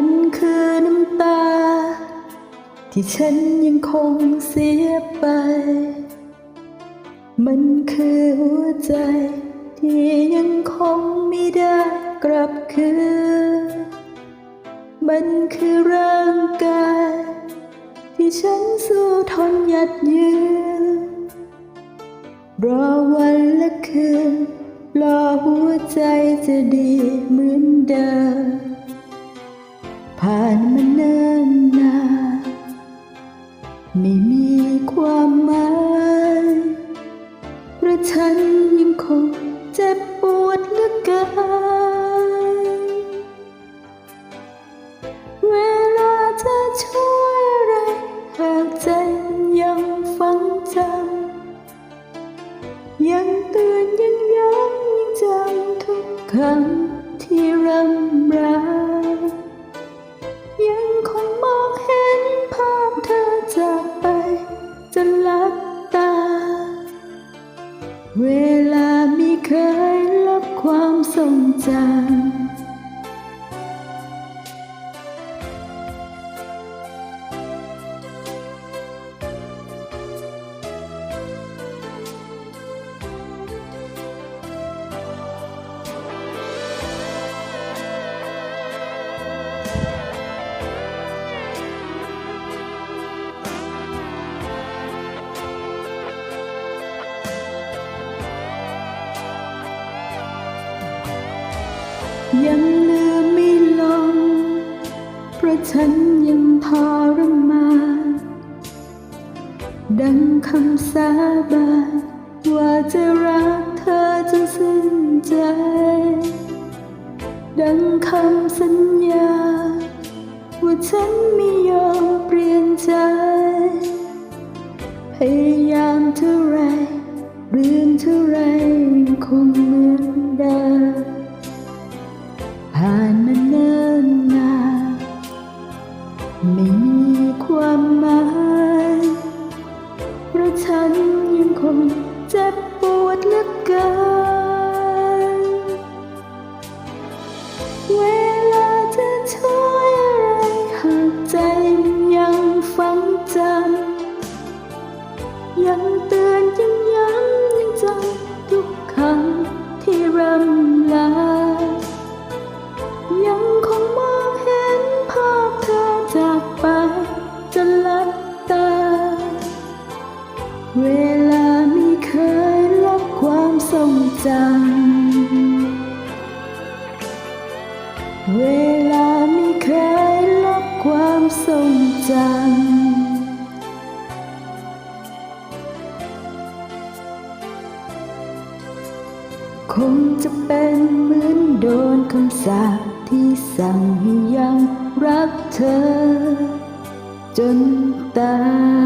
มันคือน้ำตา ที่ฉันยังคงเสียไป มันคือหัวใจ ที่ยังคงไม่ได้กลับคืน มันคือร่างกาย ที่ฉันสู้ทนหยัดยืนรอวันและคืนรอหัวใจจะดีเหมือนเดิม ผ่านมาเนิ่นนานไม่มีความหมายเพราะฉันยังคงเจ็บปวดเหลือเกินเวลาจะช่วยอะไรหากใจยังฝังจำยังเตือนยังย้ำยังจำทุกคำ เวลาไม่เคยลบความทรงจำ ยังลืมไม่ลง เพราะฉันยังทรมานดังคำสาบานว่าจะรักเธอจนสิ้นใจ ดังคำสัญญา ว่าฉันไม่ยอมเปลี่ยนใจ พยายามเท่าไรเรื่องเท่าไรยังคงเหมือนเดิม ผ่านมาเนิ่นนานไม่มีความหมายเพราะฉันยังคงเจ็บปวดเหลือเกิน เวลาจะช่วยอะไรหากใจมันยังฝังจำยัง เวลาไม่เคยลบความทรงจำ เวลาไม่เคยลบความทรงจำคงจะเป็นเหมือนโดนคำสาปที่สั่งให้ยังรักเธอ จนตาย